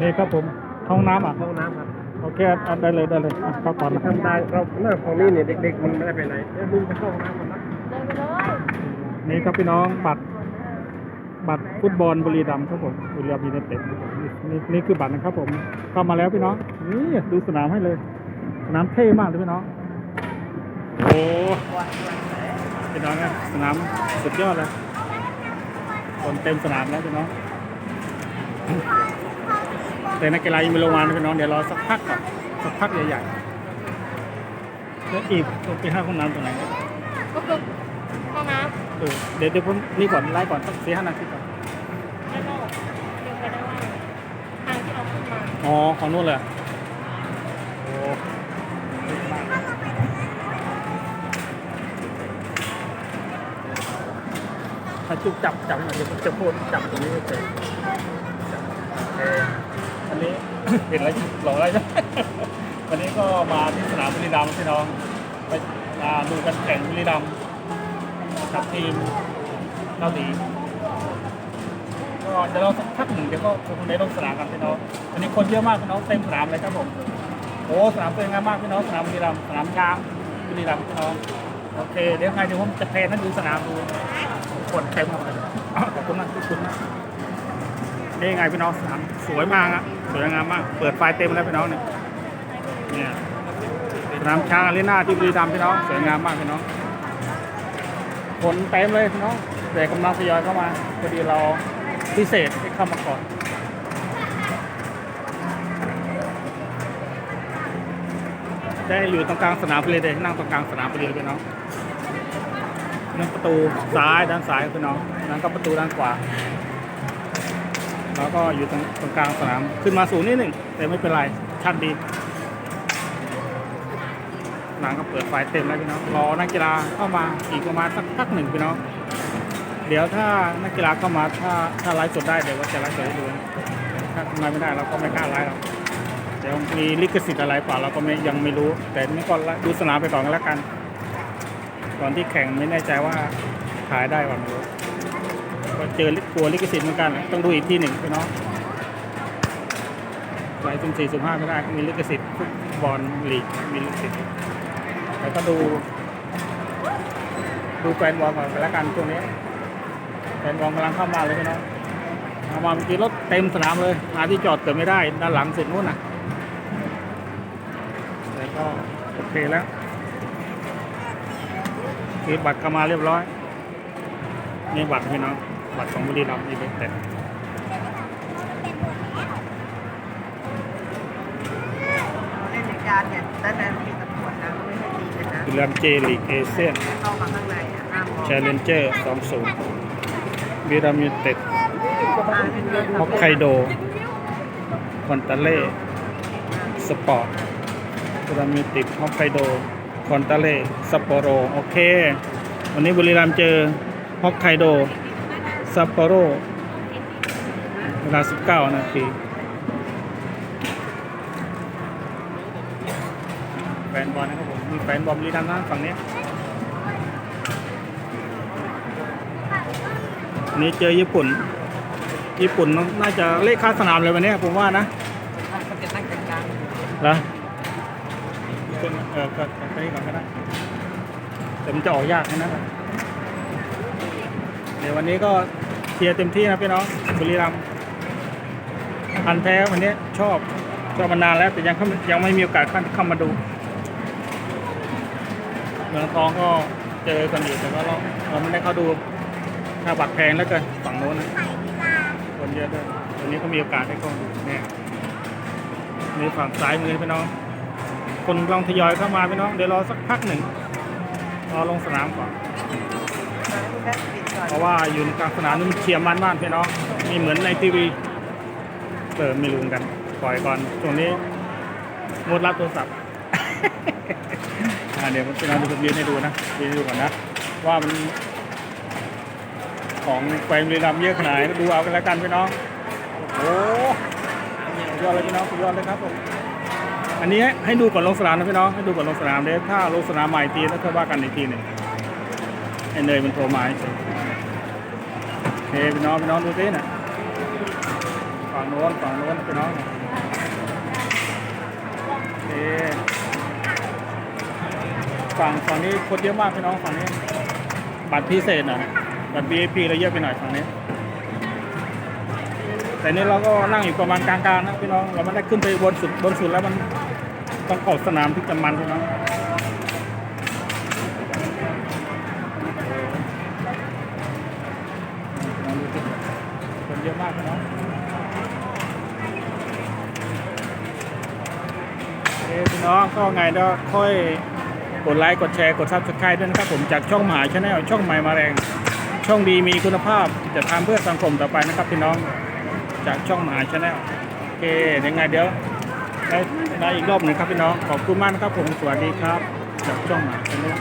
นี่ครับผมห้องน้ำอะห้องน้ำครับโอเคอะได้เลยได้เลยอะเข้าก่อนนะทำได้เราหน้าของนี่เนี่ยเด็กๆมันไม่ได้ไปไหนเดี๋ยวลุงไปเข้าห้องน้ำก่อนนะเดินไปเลยนี่ครับพี่น้องบัตรบัตรฟุตบอลบุรีรัมย์ครับผมบุรีรัมย์ยูไนเต็ดนี่นี่คือบัตรนะครับผมเข้ามาแล้วพี่น้องนี่ดูสนามให้เลยสนามเท่มากเลยพี่น้องโอ้พี่น้องนะสนามสุดยอดเลยคนเต็มสนามแล้วพี่น้อง แต่นักกีฬายังไม่ลงมานะพี่น้องเดี๋ยวรอสักพักก่อนสักพักใหญ่ๆแล้วอีกตรงที่ห้าห้องน้ำตรงไหนก็คือห้องน้เออเดี๋ยวเดี๋ยวผมนี่ก่อนไล่ก่อนสักสี่ห้านาทีก่อนำแล้วก็เดินไปได้ว่าทางที่เราขึ้นมาอ๋อของนู่นเลยโอ้ลึกมากถ้าจุกจับจับหน่อยเดี๋ยวผมจะพูดจับตรงนี้เฉยโอเค อันนี้เห็นแล้วหลงแล้วใช่ไหมวันนี้ก็มาที่สนามบุรีรัมย์พี่น้องไปมาดูกันแข่งบุรีรัมย์กับทีมเกาหลีก็เดี๋ยวเราสักพักหนึ่งเดี๋ยวก็คงได้ลงสนามกันพี่น้องวันนี้คนเยอะมากพี่น้องเต็มสนามเลยครับผมโอ้สนามสวยงามมากพี่น้องสนามบุรีรัมย์สนามช้างบุรีรัมย์พี่น้องโอเคเดี๋ยวไงเดี๋ยวผมจะเพนให้ดูสนามดูคนเต็มหมดเลยขอบคุณมากขอบคุณมาก นี่ไงพี่น้องสามสวยมากอะสวยงามมาก เปิดไฟเต็มแล้วพี่น้องเนี่ยเนี่ยสนามช้างอารีนาที่บุรีรัมย์พี่น้องสวยงามมากพี่น้องคนเต็มเลยพี่น้องแต่กำลังทยอยเข้ามาพอดีเราพิเศษที่เข้ามาก่อนได้อยู่ตรงกลางสนามไปเลยเด็นั่งตรงกลางสนามไปเลยพี่น้องนั่นประตูซ้ายด้านซ้ายพี่น้องนั่นก็ประตูด้านขวา แล้วก็อยู่ตรงตรงกลางสนามขึ้นมาสูงนิดหนึ่งแต่ไม่เป็นไรชัดดีหลังก็เปิดไฟเต็มแล้วพี่น้องรอนักกีฬาเข้ามาอีกประมาณสักพักหนึ่งพี่น้องเดี๋ยวถ้านักกีฬาเข้ามาถ้าถ้าไลฟ์สดได้เดี๋ยวว่าจะไลฟ์สดให้ดูถ้าทำไมไม่ได้เราก็ไม่กล้าไลฟ์หรอกเดี๋ยวมีลิขสิทธิ์อะไรเปล่าเราก็ไม่ยังไม่รู้ แต่นี่ก็ดูสนามไปก่อนแล้วกันก่อนที่แข่งไม่แน่ใจว่าขายได้หรือไม่รู้ ก็เจอกลัวลิขสิทธิ์เหมือนกัน ต้องดูอีกที่หนึ่งพี่น้องไลฟ์สุ่มสี่สุ่มห้าไม่ได้มีลิขสิทธิ์ฟุตบอลลีกมีลิขสิทธิ์แล้วก็ดู ดูแฟนบอลก่อนแล้วกันช่วงนี้แฟนบอลกำลังเข้ามาเลยพี่น้องเอามาเมื่อกี้รถเต็มสนามเลยหาที่จอดเกิดไม่ได้ด้านหลังสุดนู้นน่ะแต่ก็โอเคแล้วคือบัตรเข้ามาเรียบร้อยนี่บัตรพี่น้อง บัตรของบุรีรัมย์นี่เป็นแต่ในเหตุการณ์เนี่ยด้านในมีตำรวจนะก็ไม่ให้ตีกันนะบุรีรัมย์เจลีกเอเชียนเข้ามาข้างในอะห้ามมองแชร์เลนเจอร์สองศูนย์บุรีรัมย์ยูไนเต็ดอ่าเป็นเรื่องฮอกไกโดคอนตาเล่สปอร์ตบุรีรัมย์ยูไนเต็ดฮอกไกโดคอนตาเล่ซัปโปโรโอเค วันนี้บุรีรัมย์เจอฮอกไกโด ซัปโปโรเวลา 19 นาทีแฟนบอลนะครับผม มีแฟนบอลบุรีรัมย์นะฝั่งนี้อันนี้เจอญี่ปุ่น ญี่ปุ่นน่าจะเลขค่าสนามเลยวันนี้ผมว่านะมันจะนั่งกลางเหรอเป็นเออก็ก็ไปนี่ก่อนก็ได้แต่มันจะออกยากนะ เดี๋ยววันนี้ก็เชียร์เต็มที่นะพี่น้องบุรีรัมย์พันแท้วันนี้ชอบชอบมานานแล้ว แต่ยังยังไม่มีโอกาสเข้าเข้ามาดู เมืองทองก็เจอกันอยู่แต่ว่าเราเราไม่ได้เข้าดูค่าบัตรแพงแล้วเกินฝั่งโน้นคนเยอะด้วยวันนี้ก็มีโอกาสได้เข้าดูเนี่ยนี่ฝั่งซ้ายมือพี่น้อง คนลังทยอยเข้ามาพี่น้องเดี๋ยวรอสักพักหนึ่งรอลงสนามก่อนๆแค่ปิดก่อน เพราะว่าอยู่ในกลางสนามนี่มันเชียร์มันมากพี่น้องมีเหมือนในทีวีเออไม่รู้เหมือนกันปล่อยก่อนช่วงนี้งดรับโทรศัพท์เดี๋ยวพี่น้องจะยืนให้ดูนะยืนดูก่อนนะว่ามันของแฟนบุรีรัมย์เยอะขนาดไหนดูเอากันแล้วกันพี่น้องโอ้ยอดเลยพี่น้องสุดยอดเลยครับผมอันนี้ให้ดูก่อนลงสนามนะพี่น้องให้ดูก่อนลงสนามเดี๋ยวถ้าลงสนามใหม่อีกทีแล้วค่อยว่ากันอีกทีหนึ่งไอ้เนยมันโทรมา เฉยโอเคพี่น้องพี่น้องดูสิน่ะฝั่งโน้นฝั่งโน้นพี่น้องโอเคฝั่งฝั่งนี้คนเยอะมากพี่น้องฝั่งนี้ บัตรพิเศษน่อยบัตร VIP เราเยอะไปหน่อยฝั่งนี้ แต่นี่เราก็นั่งอยู่ประมาณกลางๆนะพี่น้องเราไม่ได้ขึ้นไปบนสุดบนสุดแล้วมันต้องขอบสนามที่จะมันพี่น้อง เยอะมากพี่น้องโอเคพี่น้องก็ไงก็ค่อยกดไลค์กดแชร์กดซับสไครต์ด้วยนะครับผมจากช่องหมาชาแนลช่องใหม่มาแรง ช่องดีมีคุณภาพจะทำเพื่อสังคมต่อไปนะครับพี่น้องจากช่องหมาชาแนลโอเคยังไงเดี๋ยวได้อีกรอบหนึ่งครับพี่น้องขอบคุณมากนะครับผมสวัสดีครับจากช่องหมาชาแนล